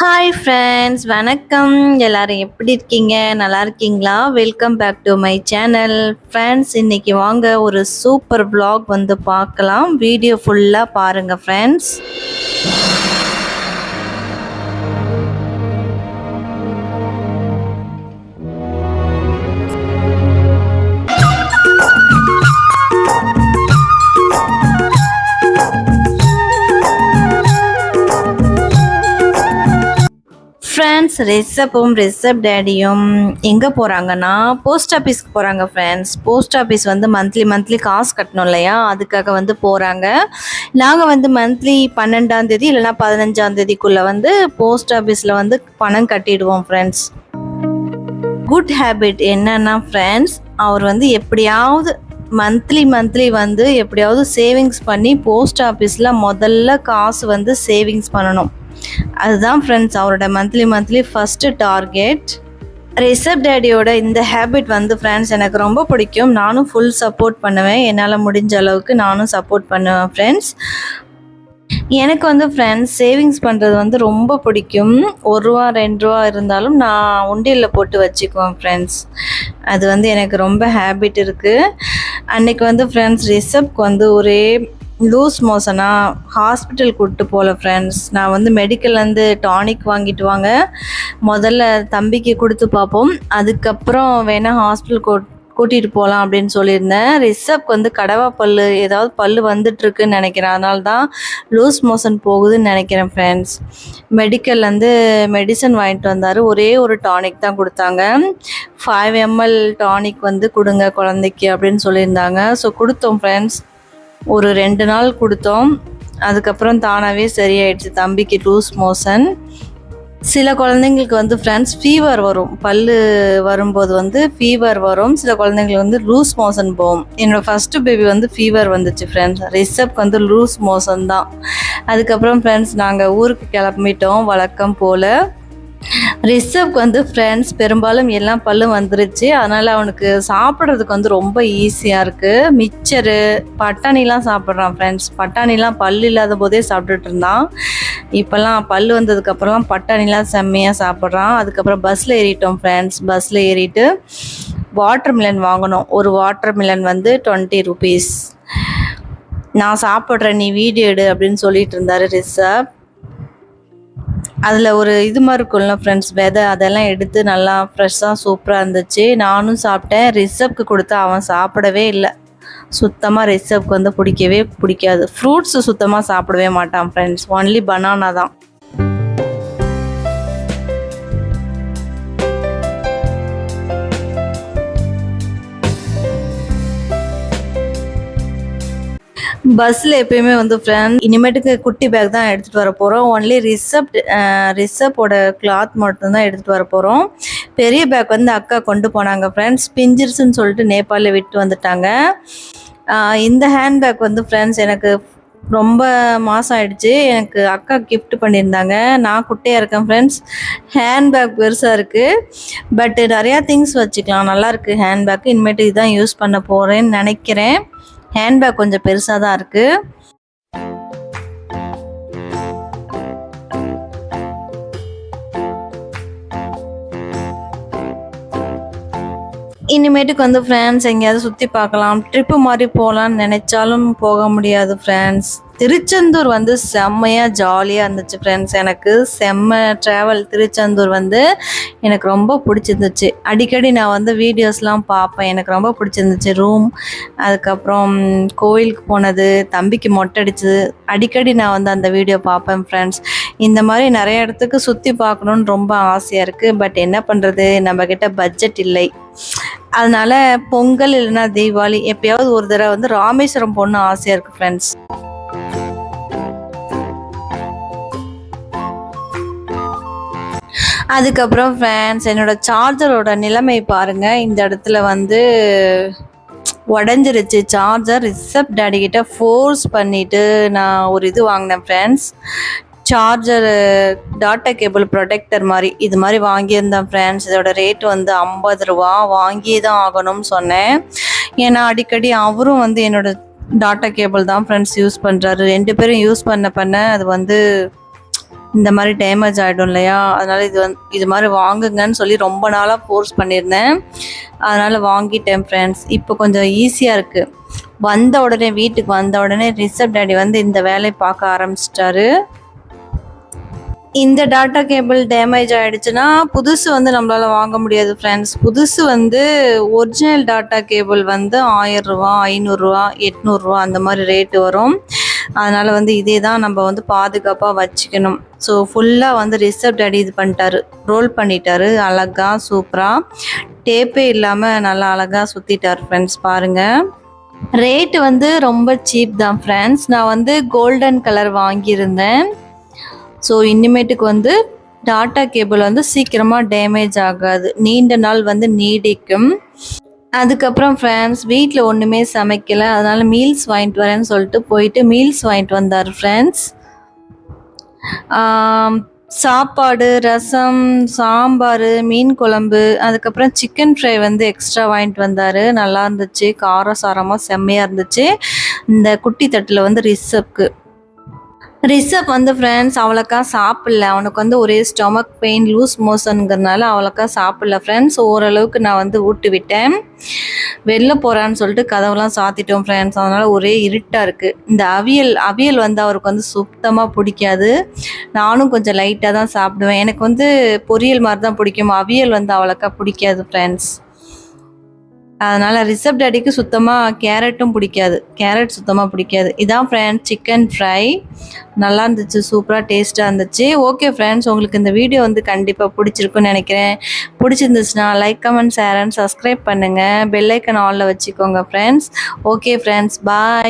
Hi friends வணக்கம். எல்லாரும் எப்படி இருக்கீங்க? நல்லா இருக்கீங்களா? Welcome back to my channel friends இன்னைக்கு வாங்க ஒரு சூப்பர் vlog வந்து பார்க்கலாம். வீடியோ ஃபுல்லாக பாருங்கள் ஃப்ரெண்ட்ஸ் ஃப்ரெண்ட்ஸ் ரிஷப்பும் ரிஷப் டேடியும் எங்கே போகிறாங்கன்னா போஸ்ட் ஆஃபீஸ்க்கு போகிறாங்க ஃப்ரெண்ட்ஸ் போஸ்ட் ஆஃபீஸ் வந்து மந்த்லி மந்த்லி காசு கட்டணும் இல்லையா? அதுக்காக வந்து போகிறாங்க நாங்கள் வந்து மந்த்லி பன்னெண்டாம் தேதி இல்லைன்னா பதினஞ்சாம் தேதிக்குள்ளே வந்து போஸ்ட் ஆஃபீஸில் வந்து பணம் கட்டிடுவோம் ஃப்ரெண்ட்ஸ் குட் ஹேபிட் என்னன்னா ஃப்ரெண்ட்ஸ் அவர் வந்து எப்படியாவது மந்த்லி மந்த்லி வந்து எப்படியாவது சேவிங்ஸ் பண்ணி போஸ்ட் ஆஃபீஸில் முதல்ல காசு வந்து சேவிங்ஸ் பண்ணணும். அதுதான் ஃப்ரெண்ட்ஸ் அவரோட monthly monthly first target Rishab டேடியோட இந்த ஹேபிட் வந்து ஃப்ரெண்ட்ஸ் எனக்கு ரொம்ப பிடிக்கும். நானும் ஃபுல் சப்போர்ட் பண்ணுவேன். என்னால் முடிஞ்ச அளவுக்கு நானும் சப்போர்ட் பண்ணுவேன் ஃப்ரெண்ட்ஸ் எனக்கு வந்து ஃப்ரெண்ட்ஸ் சேவிங்ஸ் பண்ணுறது வந்து ரொம்ப பிடிக்கும். ஒரு ரூபா ரெண்டு ரூபா இருந்தாலும் நான் உண்டியலில் போட்டு வச்சுக்குவேன் ஃப்ரெண்ட்ஸ் அது வந்து எனக்கு ரொம்ப ஹேபிட் இருக்குது அன்றைக்கி வந்து ஃப்ரெண்ட்ஸ் ரிசப்க்கு வந்து ஒரே லூஸ் மோஷனா ஹாஸ்பிட்டல் கூப்பிட்டு போகல ஃப்ரெண்ட்ஸ் நான் வந்து மெடிக்கல்லேருந்து டானிக் வாங்கிட்டு வாங்க. முதல்ல தம்பிக்கு கொடுத்து பார்ப்போம். அதுக்கப்புறம் வேணால் ஹாஸ்பிட்டல் கூ கூட்டிகிட்டு போகலாம் அப்படின்னு சொல்லியிருந்தேன். ரிஷப்க்கு வந்து கடவா பல்லு ஏதாவது பல்லு வந்துட்டுருக்குன்னு நினைக்கிறேன். அதனால தான் லூஸ் மோஷன் போகுதுன்னு நினைக்கிறேன் ஃப்ரெண்ட்ஸ் மெடிக்கல்லேருந்து மெடிசன் வாங்கிட்டு வந்தார். ஒரே ஒரு டானிக் தான் கொடுத்தாங்க. ஃபைவ் எம்எல் டானிக் வந்து கொடுங்க குழந்தைக்கு அப்படின்னு சொல்லியிருந்தாங்க. ஸோ கொடுத்தோம் ஃப்ரெண்ட்ஸ் ஒரு ரெண்டு நாள் கொடுத்தோம். அதுக்கப்புறம் தானாகவே சரியாயிடுச்சு. தம்பிக்கு லூஸ் மோஷன். சில குழந்தைங்களுக்கு வந்து ஃப்ரெண்ட்ஸ் ஃபீவர் வரும். பல்லு வரும்போது வந்து ஃபீவர் வரும். சில குழந்தைங்களுக்கு வந்து லூஸ் மோஷன் போகும். என்னோடய ஃபஸ்ட்டு பேபி வந்து ஃபீவர் வந்துச்சு ஃப்ரெண்ட்ஸ் ரிஷப்க்கு வந்து லூஸ் மோஷன் தான். அதுக்கப்புறம் ஃப்ரெண்ட்ஸ் நாங்கள் ஊருக்கு கிளம்பிட்டோம். வழக்கம் போல். ரிஷப்க்கு வந்து ஃப்ரெண்ட்ஸ் பெரும்பாலும் எல்லாம் பல்லும் வந்துருச்சு. அதனால் அவனுக்கு சாப்பிட்றதுக்கு வந்து ரொம்ப ஈஸியாக இருக்குது மிச்சரு பட்டாணிலாம் சாப்பிட்றான் ஃப்ரெண்ட்ஸ் பட்டாணிலாம் பல் இல்லாத போதே சாப்பிட்டுட்டு இருந்தான். இப்போல்லாம் பல் வந்ததுக்கப்புறம்லாம் பட்டாணிலாம் செம்மையாக சாப்பிட்றான். அதுக்கப்புறம் பஸ்ஸில் ஏறிட்டோம் ஃப்ரெண்ட்ஸ் பஸ்ஸில் ஏறிட்டு வாட்டர் மிலன் வாங்கினோம். ஒரு வாட்டர் மிலன் வந்து டுவெண்ட்டி ருபீஸ் நான் சாப்பிட்றேன் நீ வீடியோ எடு அப்படின்னு சொல்லிட்டு இருந்தாரு ரிஷப் அதில் ஒரு இது மாதிரி இருக்கும்ல ஃப்ரெண்ட்ஸ் விதை அதெல்லாம் எடுத்து நல்லா ஃப்ரெஷ்ஷாக சூப்பராக இருந்துச்சு. நானும் சாப்பிட்டேன். ரிசப்க்கு கொடுத்து அவன் சாப்பிடவே இல்லை. சுத்தமாக ரிசப்க்கு வந்து பிடிக்கவே பிடிக்காது. ஃப்ரூட்ஸ் சுத்தமாக சாப்பிடவே மாட்டான் ஃப்ரெண்ட்ஸ் ஒன்லி பனானா தான். பஸ்ஸில் எப்பயுமே வந்து ஃப்ரெண்ட் இனிமேட்டுக்கு குட்டி பேக் தான் எடுத்துகிட்டு வர போகிறோம் ஒன்லி ரிசப்ட் ரிசப்போட கிளாத் மட்டும்தான் எடுத்துகிட்டு வர போகிறோம் பெரிய பேக் வந்து அக்கா கொண்டு போனாங்க ஃப்ரெண்ட்ஸ் பிஞ்சிர்ஸ்ன்னு சொல்லிட்டு நேபாளில் விட்டு வந்துட்டாங்க. இந்த ஹேண்ட்பேக் வந்து ஃப்ரெண்ட்ஸ் எனக்கு ரொம்ப மாதம் ஆயிடுச்சு. எனக்கு அக்கா கிஃப்ட் பண்ணியிருந்தாங்க. நான் குட்டையாக இருக்கேன் ஃப்ரெண்ட்ஸ் ஹேண்ட்பேக் பெருசாக இருக்குது பட் நிறையா திங்ஸ் வச்சுக்கலாம். நல்லாயிருக்கு ஹேண்ட்பேக்கு இனிமேட்டு இதுதான் யூஸ் பண்ண போகிறேன்னு நினைக்கிறேன். ஹேண்ட்பேக் கொஞ்சம் பெருசாக தான் இருக்குது இனிமேட்டுக்கு வந்து ஃப்ரெண்ட்ஸ் எங்கேயாவது சுற்றி பார்க்கலாம். ட்ரிப்பு மாதிரி போகலான்னு நினச்சாலும் போக முடியாது ஃப்ரெண்ட்ஸ் திருச்செந்தூர் வந்து செம்மையாக ஜாலியாக இருந்துச்சு ஃப்ரெண்ட்ஸ் எனக்கு செம்ம ட்ராவல் திருச்செந்தூர் வந்து எனக்கு ரொம்ப பிடிச்சிருந்துச்சு. அடிக்கடி நான் வந்து வீடியோஸ்லாம் பார்ப்பேன். எனக்கு ரொம்ப பிடிச்சிருந்துச்சு ரூம் அதுக்கப்புறம் கோயிலுக்கு போனது தம்பிக்கு மொட்டை அடிச்சது அடிக்கடி நான் வந்து அந்த வீடியோ பார்ப்பேன் ஃப்ரெண்ட்ஸ் இந்த மாதிரி நிறைய இடத்துக்கு சுற்றி பார்க்கணுன்னு ரொம்ப ஆசையாக இருக்குது பட் என்ன பண்ணுறது நம்மக்கிட்ட பட்ஜெட் இல்லை. அதனால் பொங்கல் இல்லைன்னா தீபாவளி. எப்பயாவது ஒரு தடவை வந்து ராமேஸ்வரம் போகணுன்னு ஆசையாக இருக்குது ஃப்ரெண்ட்ஸ் அதுக்கப்புறம் ஃப்ரெண்ட்ஸ் என்னோட சார்ஜரோட நிலைமை பாருங்கள் இந்த இடத்துல வந்து உடஞ்சிருச்சு. சார்ஜர் ரிசப்ட் டேடிக்கிட்ட ஃபோர்ஸ் பண்ணிவிட்டு நான் ஒரு இது வாங்கினேன் friends charger data cable protector மாதிரி இது மாதிரி வாங்கியிருந்தேன் ஃப்ரெண்ட்ஸ் இதோட ரேட் வந்து ஐம்பது ரூபா. வாங்கியே தான் ஆகணும்னு சொன்னேன். ஏன்னா அடிக்கடி அவரும் வந்து என்னோட டாட்டா கேபிள் தான் ஃப்ரெண்ட்ஸ் யூஸ் பண்ணுறாரு ரெண்டு பேரும் யூஸ் பண்ண பண்ண அது வந்து இந்த மாதிரி டேமேஜ் ஆகிடும் இல்லையா? அதனால் இது வந் இது மாதிரி வாங்குங்கன்னு சொல்லி ரொம்ப நாளாக ஃபோர்ஸ் பண்ணியிருந்தேன். அதனால் வாங்கிட்டேன் ஃப்ரெண்ட்ஸ் இப்போ கொஞ்சம் ஈஸியாக இருக்குது வந்த உடனே வீட்டுக்கு வந்த உடனே ரிசப் டேடி வந்து இந்த வேலையை பார்க்க ஆரம்பிச்சிட்டாரு. இந்த டாட்டா கேபிள் டேமேஜ் ஆகிடுச்சுன்னா புதுசு வந்து நம்மளால் வாங்க முடியாது ஃப்ரெண்ட்ஸ் புதுசு வந்து ஒரிஜினல் டாட்டா கேபிள் வந்து ஆயிரம் ரூபா ஐநூறுரூவா எட்நூறுரூவா அந்த மாதிரி ரேட்டு வரும். அதனால் வந்து இதே தான் நம்ம வந்து பாதுகாப்பாக வச்சுக்கணும். ஸோ ஃபுல்லாக வந்து ரிசர்வ் அடி இது பண்ணிட்டாரு. ரோல் பண்ணிட்டாரு. அழகாக சூப்பராக டேப்பே இல்லாமல் நல்லா அழகாக சுற்றிட்டார் ஃப்ரெண்ட்ஸ் பாருங்கள் ரேட்டு வந்து ரொம்ப சீப் தான் ஃப்ரெண்ட்ஸ் நான் வந்து கோல்டன் கலர் வாங்கியிருந்தேன். ஸோ இனிமேட்டுக்கு வந்து டாட்டா கேபிள் வந்து சீக்கிரமாக டேமேஜ் ஆகாது. நீண்ட நாள் வந்து நீடிக்கும். அதுக்கப்புறம் ஃப்ரெண்ட்ஸ் வீட்டில் ஒன்றுமே சமைக்கலை. அதனால் மீல்ஸ் வாங்கிட்டு வரேன்னு சொல்லிட்டு போயிட்டு மீல்ஸ் வாங்கிட்டு வந்தார் ஃப்ரெண்ட்ஸ் சாப்பாடு ரசம் சாம்பார் மீன் குழம்பு அதுக்கப்புறம் சிக்கன் ஃப்ரை வந்து எக்ஸ்ட்ரா வாங்கிட்டு வந்தார். நல்லா இருந்துச்சு. காரம் சாரமாக செம்மையாக இருந்துச்சு. இந்த குட்டி தட்டில் வந்து ரிசப்க்கு ரிஷப் வந்து ஃப்ரெண்ட்ஸ் அவ்வளோக்கா சாப்பிடல. அவனுக்கு வந்து ஒரே ஸ்டொமக் பெயின் லூஸ் மோஷனுங்கிறதுனால அவ்வளோக்கா சாப்பிடல ஃப்ரெண்ட்ஸ் ஓரளவுக்கு நான் வந்து ஊட்டு விட்டேன். வெளில போகிறான்னு சொல்லிட்டு கதவுலாம் சாத்திட்டோம் ஃப்ரெண்ட்ஸ் அதனால் ஒரே இருட்டாக இருக்குது இந்த அவியல் அவியல் வந்து அவருக்கு வந்து சுத்தமாக பிடிக்காது. நானும் கொஞ்சம் லைட்டாக தான் சாப்பிடுவேன். எனக்கு வந்து பொரியல் மாதிரி தான் பிடிக்கும். அவியல் வந்து அவ்வளோக்கா பிடிக்காது ஃப்ரெண்ட்ஸ் அதனால் ரிசப்ட் அடிக்கு சுத்தமாக கேரட்டும் பிடிக்காது. கேரட் சுத்தமாக பிடிக்காது. இதான் ஃப்ரெண்ட்ஸ் சிக்கன் ஃப்ரை நல்லா இருந்துச்சு சூப்பராக டேஸ்ட்டாக இருந்துச்சு. ஓகே ஃப்ரெண்ட்ஸ் உங்களுக்கு இந்த வீடியோ வந்து கண்டிப்பாக பிடிச்சிருக்குன்னு நினைக்கிறேன். பிடிச்சிருந்துச்சுன்னா like comment share and subscribe பண்ணுங்கள் பெல்லைக்கன் ஆலில் வச்சுக்கோங்க ஃப்ரெண்ட்ஸ் ஓகே ஃப்ரெண்ட்ஸ் பாய்